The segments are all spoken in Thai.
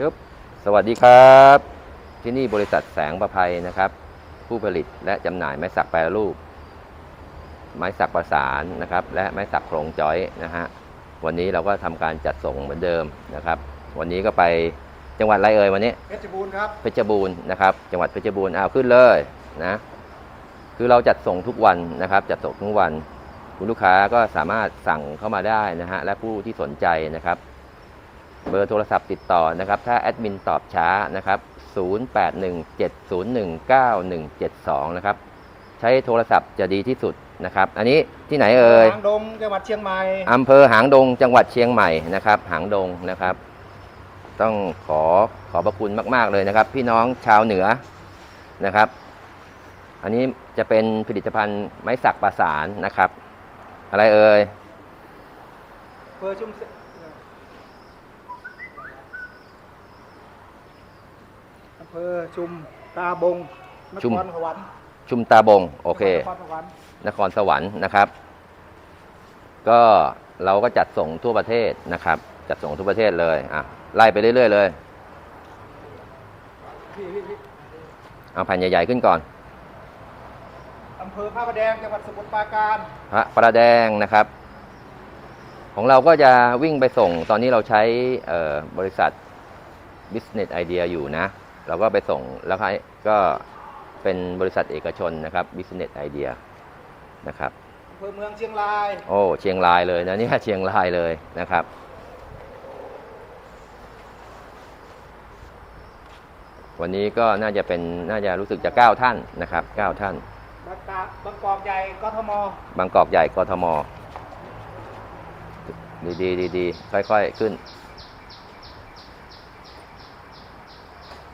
จึ๊บสวัสดีครับ ที่นี่บริษัทแสงประภัยนะครับ ผู้ผลิตและจำหน่ายไม้สักแปรรูป ไม้สักประสานนะครับ และไม้สักโครงจอยนะฮะวันนี้เราก็ทำการจัดส่งเหมือนเดิมนะครับ วันนี้ก็ไปจังหวัดอะไรเอ่ยวันนี้ เพชรบูรณ์ครับ เพชรบูรณ์นะครับ จังหวัดเพชรบูรณ์เอาขึ้นเลยนะคือเราจัดส่งทุกวันนะครับ จัดส่งทุกวัน คุณลูกค้าก็สามารถสั่งเข้ามาได้นะฮะและผู้ที่สนใจนะครับ เบอร์โทรศัพท์ติดต่อนะครับ ถ้าแอดมินตอบช้านะครับ 0817019172 นะครับ ใช้โทรศัพท์จะดีที่สุดนะครับ อันนี้ที่ไหนเอ่ยหางดงจังหวัดเชียงใหม่อำเภอหางดงจังหวัดเชียงใหม่นะครับ หางดงนะครับ ต้องขอขอบพระคุณมาก ๆ เลยนะครับ พี่น้องชาวเหนือนะครับ อันนี้จะเป็นผลิตภัณฑ์ไม้สักประสานนะครับ อะไรเอ่ยอำเภอชุมศอำเภอชุมตาบงนชุม ครสวรรค์ชุมตาบง โอเค นครสวรรค์นครสวรรค์นะครับ ก็เราก็จัดส่งทั่วประเทศนะครับ จัดส่งทั่วประเทศเลยอะไล่ไปเรื่อยๆเลยพี่พี่พี่เอาแผ่นใหญ่ๆขึ้นก่อน อำเภอพระประแดงจังหวัดสมุทรปราการพระประแดงนะครับ ของเราก็จะวิ่งไปส่งตอนนี้เราใช้เอ่อบริษัท Business Idea อยู่นะ เราก็ไปส่งแล้วก็เป็นบริษัทเอกชนนะครับ Business Idea นะครับอำเภอเมืองเชียงราย โอ้เชียงรายเลยนะเนี่ยเชียงรายเลยนะครับ วันนี้ก็น่าจะเป็นน่าจะรู้สึกจะเก้าท่านนะครับเก้าท่าน บางกาบางกอกใหญ่กทม บางกอกใหญ่กทม ดีดีดีดีค่อย ๆ ขึ้น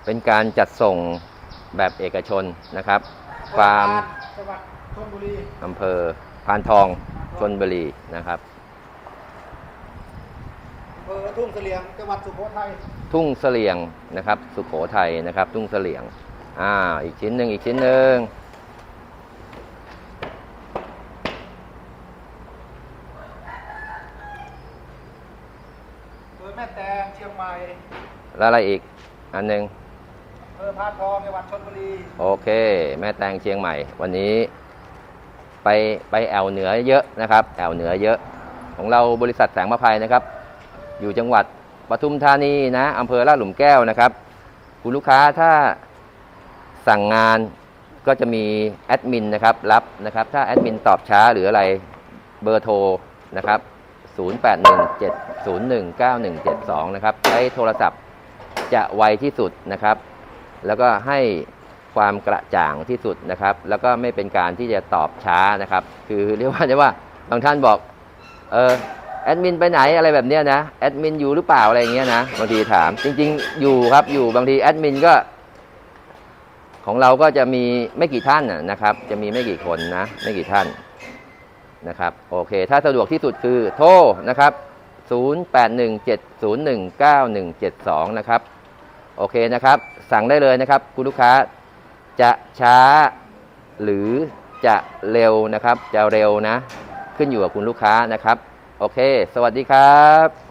เป็นการจัดส่งแบบเอกชนนะครับ ฟาร์มจังหวัดชลบุรีอำเภอพานทองชนบุรีนะครับอำเภอทุ่งเสลียงจังหวัดสุโขทัยทุ่งเสลียงนะครับ สุขโขทัยนะครับ ทุ่งเสลียงอ่าอีกชิ้นหนึ่งอีกชิ้นหนึ่งอำเภอแม่แตงเชียงใหม่แล้วอะไรอีกอันหนึ่งอำ เภอพานทองจังหวัดชลบุรี โอเค แม่แตงเชียงใหม่ วันนี้ ไปไปแอวเหนือเยอะนะครับ แอวเหนือเยอะ ของเราบริษัทแสงมะภัยนะครับ อยู่จังหวัดปทุมธานีนะอำเภอลาดหลุมแก้วนะครับ คุณลูกค้าถ้าสั่งงานก็จะมีแอดมินนะครับรับนะครับ ถ้าแอดมินตอบช้าหรืออะไรเบอร์โทรนะครับ 0817019172 นะครับ ใช้โทรศัพท์จะไวที่สุดนะครับ แล้วก็ให้ความกระจ่างที่สุดนะครับ แล้วก็ไม่เป็นการที่จะตอบช้านะครับ คือเรียกว่าได้ว่าบางท่านบอกเออแอดมินไปไหนอะไรแบบเนี้ยนะแอดมินอยู่หรือเปล่าอะไรอย่างเงี้ยนะบางทีถามจริง ๆ อยู่ครับอยู่บางทีแอดมินก็ ของเราก็จะมีไม่กี่ท่านนะนะครับ จะมีไม่กี่คนนะ ไม่กี่ท่านนะครับ โอเค ถ้าสะดวกที่สุดคือโทรนะครับ 0817019172 นะครับ โอเคนะครับ สั่งได้เลยนะครับ คุณลูกค้าจะช้าหรือจะเร็วนะครับ จะเร็วนะ ขึ้นอยู่กับคุณลูกค้านะครับ โอเค สวัสดีครับ